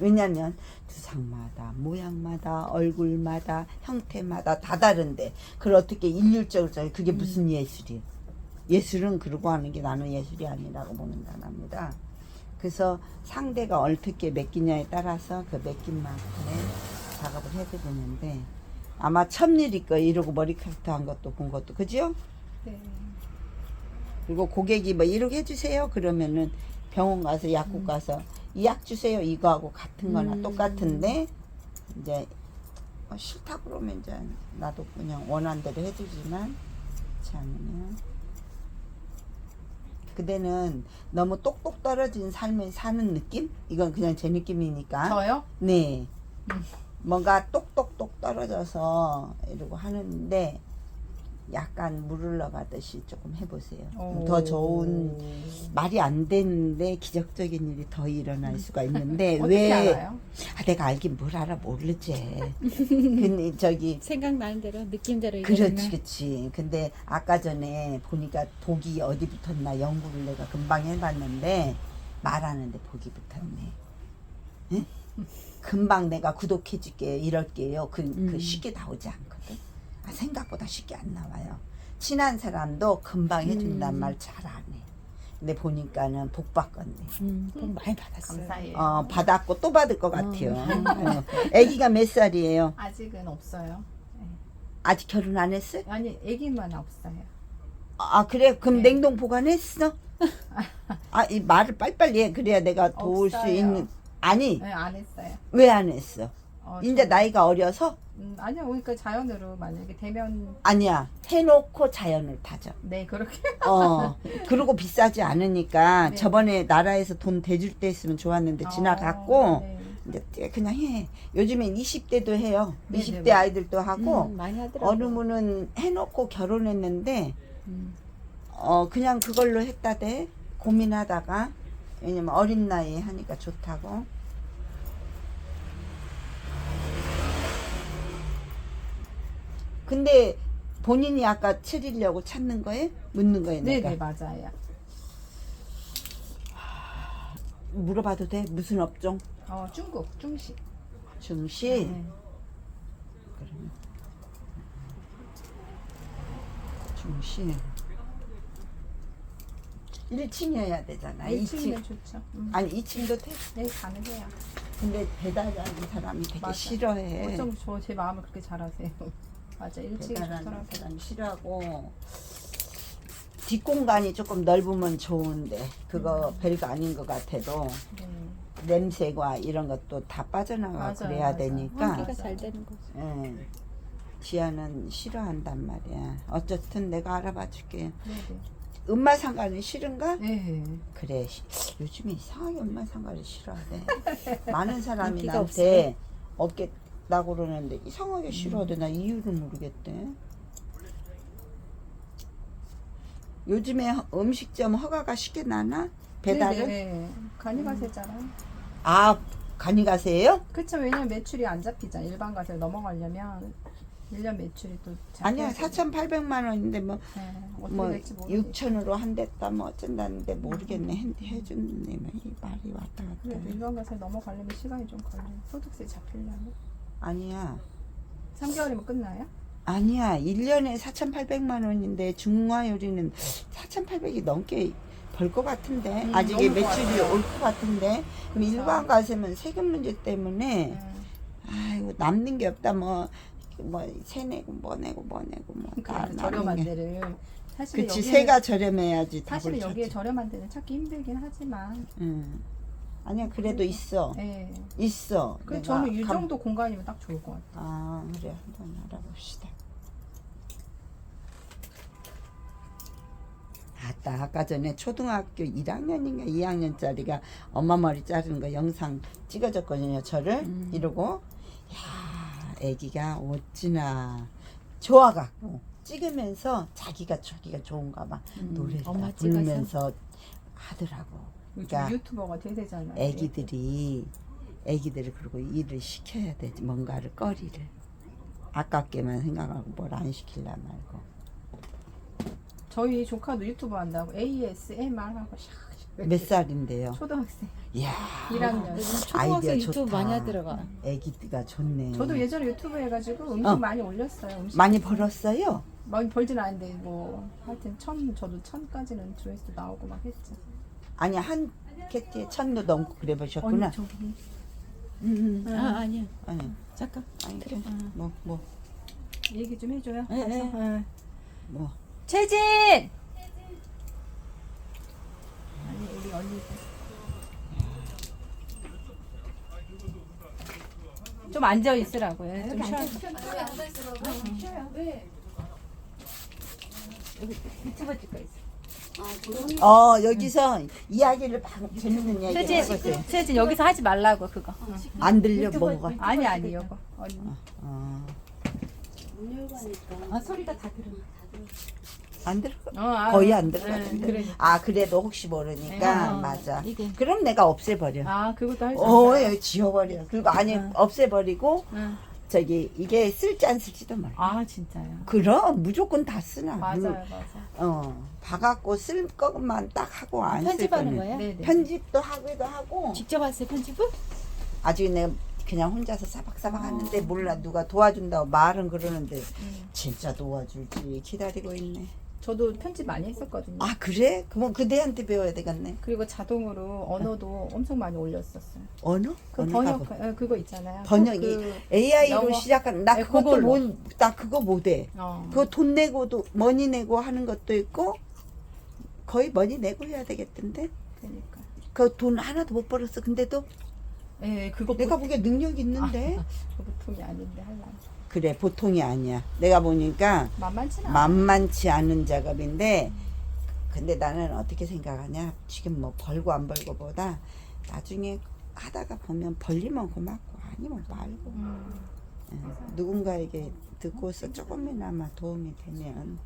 왜냐면 두상마다 모양마다 얼굴마다 형태마다 다 다른데 그걸 어떻게 일률적으로 써 그게 무슨 예술이에요? 예술은 그러고 하는 게 나는 예술이 아니라고 보는 사람이다. 그래서 상대가 어떻게 맡기냐에 따라서 그 맡긴 만큼의 작업을 해드리는데 아마 첫일일 거예요. 이러고 머리카락 한 것도 본 것도 그죠? 네. 그리고 고객이 뭐 이렇게 해주세요 그러면은 병원 가서 약국 가서 이 약 주세요 이거하고 같은 거나 음. 똑같은데 이제 어, 싫다 그러면 이제 나도 그냥 원한 대로 해주지만 그렇지 않으면 그대는 너무 똑똑 떨어진 삶을 사는 느낌? 이건 그냥 제 느낌이니까 저요? 네. 음. 뭔가 똑똑똑 떨어져서 이러고 하는데 약간 물을 넣어가듯이 조금 해보세요. 오. 더 좋은 말이 안 되는데 기적적인 일이 더 일어날 수가 있는데 왜 알아요? 아, 내가 알긴 뭘 알아 모르지. 근데 저기 생각나는 대로 느낌대로 그렇지 그렇지. 근데 아까 전에 보니까 복이 어디 붙었나 연구를 내가 금방 해봤는데 말하는데 복이 붙었네. 응? 금방 내가 구독해줄게 이럴게요. 그, 그 음. 쉽게 나오지 않거든. 아, 생각보다 쉽게 안 나와요. 친한 사람도 금방 해준단 음. 말 잘 안 해. 근데 보니까는 복 받겠네. 음, 복 많이 받았어요. 감사해요. 어, 받았고 또 받을 것 같아요. 음. 어. 아기가 몇 살이에요? 아직은 없어요. 네. 아직 결혼 안 했어요? 아니 아기만 없어요. 아 그래 그럼 네. 냉동 보관했어? 아 이 말을 빨리빨리 해 그래야 내가 도울 수 없어요. 있는 아니 네, 안 했어요. 왜 안 했어? 어, 이제 저- 나이가 어려서 음, 아니요, 그러니까 자연으로 만약에 되면 아니야 해놓고 자연을 타죠. 네 그렇게 어 그리고 비싸지 않으니까 네. 저번에 나라에서 돈 대줄 때 했으면 좋았는데 지나갔고 어, 네. 이제 그냥 해. 요즘엔 20대도 해요. 네, 20대 네. 아이들도 하고 음, 많이 하더라고요. 어느 분은 해놓고 결혼했는데 음. 어 그냥 그걸로 했다대 고민하다가 왜냐면 어린 나이에 하니까 좋다고 근데 본인이 아까 치리려고 찾는 거에 묻는 거에 네, 내가 네 맞아요. 물어봐도 돼 무슨 업종 어 중국 중식. 중시 네. 그러면 중시 1층이어야 되잖아 2층 1층이면 좋죠. 음. 아니 2층도 돼 네 가능해요. 근데 배달하는 사람이 되게 맞아. 싫어해. 어쩜 저 제 마음을 그렇게 잘하세요. 맞아 1층이 배달하는 좋더라고요. 사람이 싫어하고 뒷공간이 조금 넓으면 좋은데 그거 별거 아닌 것 같아도 네. 냄새가 이런 것도 다 빠져나가 맞아요, 그래야 맞아요. 되니까 환기가 잘 되는 거죠. 예. 지아는 싫어한단 말이야. 어쨌든 내가 알아봐 줄게. 네, 음마 상가는 싫은가? 네. 네. 그래. 시- 요즘에 이상하게 음마 상가를 싫어하대. 많은 사람이 인기가 나한테 없겠 다고 그러는데 이상하게 싫어하대. 나 이유를 모르겠대. 요즘에 허- 음식점 허가가 쉽게 나나? 배달은? 네, 네. 간이 가세잖아요. 아, 간이 가세요? 그쵸 왜냐면 매출이 안 잡히잖아. 일반 가세를 넘어가려면 1년 매출이 또 아니야, 잡혀야 4,800만 원인데 뭐, 네. 어떻게 뭐, 될지 모르겠어요. 6천으로 한댔다 뭐 어쩐다는데 모르겠네. 해, 해주는 이 말이 왔다 갔다. 그래, 해. 일반 가세 넘어가려면 시간이 좀 걸려요. 소득세 잡히려면 아니야. 3개월이면 끝나요? 아니야. 1년에 4,800만 원인데 중화요리는 4,800이 넘게 벌 것 같은데 음, 아직 이 매출이. 올 것 같은데 그럼 그쵸. 일반 가세면 세금 문제 때문에 네. 아이고 남는 게 없다 뭐 뭐 세내고 뭐 내고 뭐 내고 뭐다 그래서 저렴한 데를 사실 그치 여기는 세가 저렴해야지 사실은 답을 여기에. 저렴한 데는 찾기 힘들긴 하지만 응. 아니야 그래도 있어. 네. 있어. 그 내가 저는 이 감- 정도 공간이면 딱 좋을 것 같아요. 아 그래. 한번 알아봅시다. 아따 아까 전에 초등학교 1학년인가 2학년짜리가 엄마 머리 자르는 거 영상 찍어줬거든요 저를. 음. 이러고 야 애기가 어찌나 좋아갖고 찍으면서 자기가 자기가 좋은가 봐. 음, 노래를 다 부르면서 하더라고 그러니까 유튜버가 대세잖아요. 애기들이 애기들을 그리고 일을 시켜야 되지 뭔가를 거리를 아깝게만 생각하고 뭘 안 시킬라 말고 저희 조카도 유튜버 한다고 ASMR 하고 샥몇 살인데요? 초등학생 이야 1학년. 초등학생 아이디어 유튜브 좋다. 많이 하더라고. 애기가 좋네. 저도 예전에 유튜브 해가지고 음식 어. 많이 올렸어요. 음식 많이 벌었어요? 많이 벌진 않았는데 뭐 하여튼 천 저도 천까지는 조회수 나오고 막 했지. 아니 한 캣티에 천도 넘고 그래 보셨구나. 저기 음, 음. 아 아니야. 아니, 잠깐. 아니, 그래. 어. 뭐, 뭐, 얘기 좀 해줘요. 예, 가서. 예. 예. 뭐. 최진. 아니 우리 언니. 좀 앉아 있으라고요. 좀 쉬어. 유튜브 찍고 있어. 어, 여기서 이야기를 방, 재밌는 이야기 최진. 최진 여기서 하지 말라고 그거. 안 들려, 뭐가. 아니 아니 이거. 언니. 어, 아 소리가 다 들어. 안 들어. 어, 아, 거의 안 들어. 네, 그래. 아, 그래도 혹시 모르니까, 네. 맞아. 이게. 그럼 내가 없애버려. 아 그것도 할수 어. 예, 지워버려. 그리고 아니, 없애버리고, 응. 저기, 이게 쓸지 안 쓸지도 몰라. 아 진짜요. 그럼 무조건 다 쓰나. 맞아요 물- 맞아. 어, 봐갖고 쓸 것만 딱 하고 안 쓸 편집하는 거는. 거야? 네네. 편집도 하기도 하고. 직접 하세요 편집을? 아직 내가 그냥 혼자서 사박사박 하는데 몰라 누가 도와준다고 말은 그러는데 음. 진짜 도와줄지 기다리고 있네. 저도 편집 많이 했었거든요. 아 그래? 그럼 그대한테 배워야 되겠네. 그리고 자동으로 언어도 엄청 많이 올렸었어요. 언어? 그 언어 번역 가고. 어, 그거 있잖아요. 번역이 그, AI로 영어. 시작한 나 네, 그것도 그걸로. 못, 나 그거 못해. 어. 그거 돈 내고도 머니 내고 하는 것도 있고 거의 머니 내고 해야 되겠던데. 그러니까. 그 돈 하나도 못 벌었어. 근데도 예, 그거 내가 보, 보기에 능력 있는데. 그 보통이 아닌데 할라. 그래 보통이 아니야. 내가 보니까 만만치는 않아. 만만치 않은 작업인데 근데 나는 어떻게 생각하냐 지금 뭐 벌고 안 벌고보다 나중에 하다가 보면 벌리면 고맙고 아니면 말고 음. 예, 누군가에게 듣고서 조금이나마 도움이 되면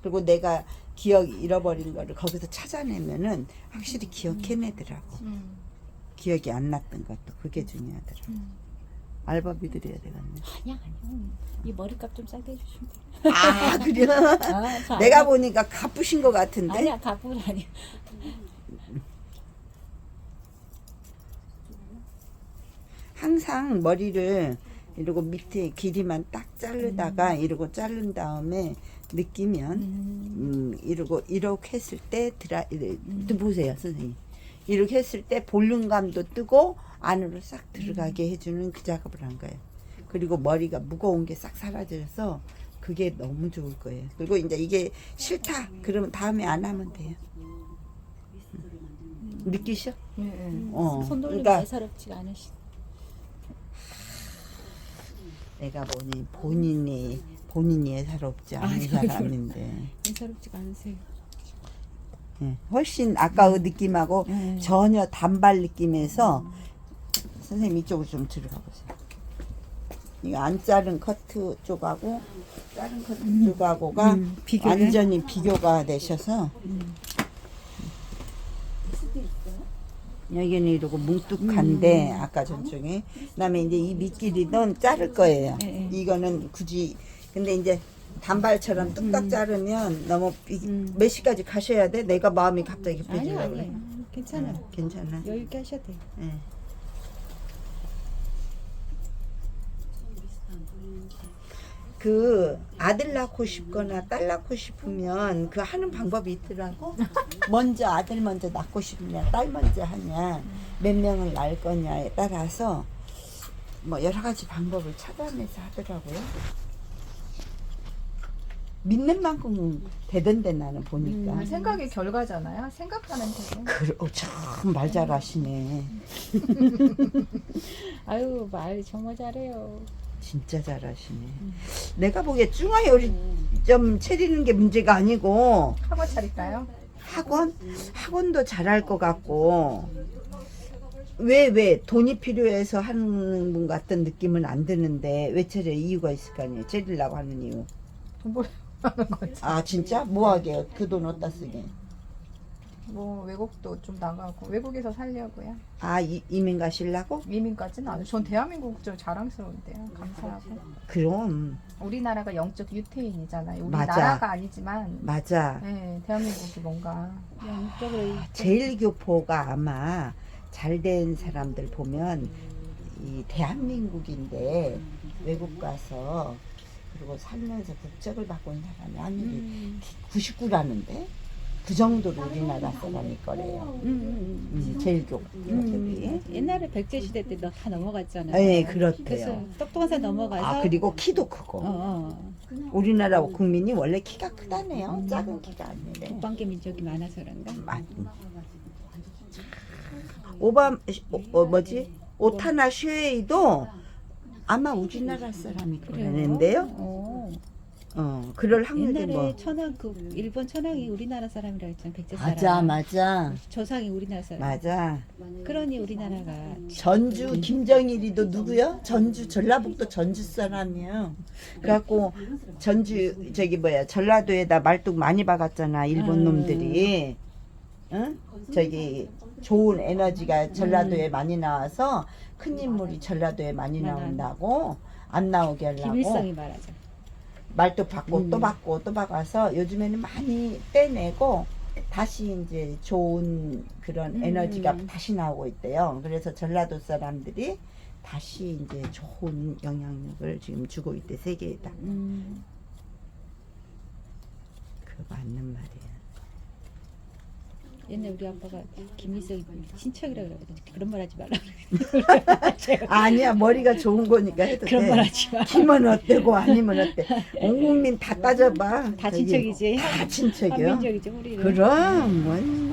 그리고 내가 기억 잃어버린 거를 거기서 찾아내면은 확실히 기억해내더라고 음. 기억이 안 났던 것도 그게 중요하더라고 음. 알바비 드려야 되겠네. 아니야 아니야. 이 머리값 좀 싸게 해주시면 돼. 아 그래 아, 저 내가 알바- 보니까 갚으신 것 같은데? 아니야 가불 아니야. 항상 머리를 이러고 밑에 길이만 딱 자르다가 이러고 자른 다음에 느끼면 음, 이러고 이렇게 했을 때 드라 이래- 또 보세요 선생님 이렇게 했을 때 볼륨감도 뜨고 안으로 싹 들어가게 해주는 그 작업을 한 거예요 그리고 머리가 무거운 게 싹 사라져서 그게 너무 좋을 거예요 그리고 이제 이게 싫다 그러면 다음에 안 하면 돼요 음. 느끼셔? 예, 예. 어, 손 돌리기 그러니까 예사롭지가 않으시. 내가 보니 본인이 본인이 예사롭지 않은 아니, 사람인데 예사롭지가 않으세요. 예, 훨씬 아까 그 느낌하고 예. 전혀 단발 느낌에서 선생님 이쪽으로 좀 들어가 보세요. 이거 안 자른 커트 쪽하고 자른 커트 쪽하고가 음, 비교를? 완전히 비교가 되셔서 여기는 이러고 뭉툭한데 아까 전쪽에 그다음에 이제 이 밑길이는 자를 거예요. 예, 예. 이거는 굳이 근데 이제 단발처럼 뚝딱 자르면 너무 비- 음. 몇 시까지 가셔야 돼? 내가 마음이 갑자기 급해지려고 그래. 아니야. 괜찮아. 응, 괜찮아. 여유 있게 하셔도 돼. 예. 그 아들 낳고 싶거나 딸 낳고 싶으면 그 하는 방법이 있더라고. 먼저 아들 먼저 낳고 싶냐, 딸 먼저 하냐, 몇 명을 낳을 거냐에 따라서 뭐 여러 가지 방법을 찾아내서 하더라고요. 믿는 만큼 되던데 나는 보니까. 아, 생각의 결과잖아요. 생각하면 되고. 그러, 어, 참말 잘하시네. 아유 말 정말 잘해요. 진짜 잘하시네. 내가 보기에 중화 요리점 차리는 게 문제가 아니고 학원 차릴까요? 학원 학원도 잘할 것 같고 왜 왜 돈이 필요해서 하는 분 같은 느낌은 안 드는데 왜 차려 이유가 있을 거 아니에요. 차리려고 하는 이유. 돈 벌 하는 거지. 아 진짜 뭐하게 그 돈 어디다 쓰게? 뭐 외국도 좀 나가고 외국에서 살려고요. 아 이, 이민 가실라고? 이민까지는 아니고 전 대한민국 좀 자랑스러운데요. 감사하고. 그럼 우리나라가 영적 유태인이잖아요. 우리 맞아. 나라가 아니지만 맞아. 네, 대한민국이 뭔가 영적으로 제일 교포가 아마 잘 된 사람들 보면 이 대한민국인데 외국 가서 그리고 살면서 국적을 바꾼 사람이 확률이 음. 99라는데 그 정도로 우리나라 사람일 거래요. 음, 음, 음, 제일교포. 음. 옛날에 백제 시대 때 다 넘어갔잖아요. 네, 그렇대요. 똑똑한 사람 넘어가서 아 그리고 키도 크고 어, 어. 우리나라 국민이 원래 키가 크다네요. 작은 키가 아니래. 북방계 민족이 많아서 그런가? 맞- 오바 어, 어, 뭐지 오타나 슈에이도 아마 우리나라 사람이 그러는데요. 어. 어 그럴 확률이 옛날에 뭐 천황 그 일본 천황이 우리나라 사람이라 했잖아 백제 사람. 맞아 맞아 조상이 우리나라 사람. 맞아 그러니 우리나라가 전주 김정일이도 누구요? 전주 전라북도 전주 사람이에요. 그래갖고 전주 저기 뭐야 전라도에다 말뚝 많이 박았잖아 일본 음. 놈들이. 응? 저기 좋은 에너지가 전라도에 많이 나와서 큰 인물이 전라도에 많이. 나온다고 안 나오게 하려고 김일성이 말하자. 박고 음. 또 박고 또 박아서 요즘에는 많이 떼내고 다시 이제 좋은 그런 음. 에너지가 다시 나오고 있대요. 그래서 전라도 사람들이 다시 이제 좋은 영향력을 지금 주고 있대 세계에다. 음. 그거 맞는 말이야. 옛날 우리 아빠가 김일성이 친척이라 그러거든. 그런 말 하지 말라. 아니야 머리가 좋은 거니까 해도 그런 말 돼. 하지 마. 김은 어때고 아니면 어때? 온 국민 다 따져봐. 다 저기 친척이지. 다 친척이요. 한민족이죠 우리는. 그럼 뭔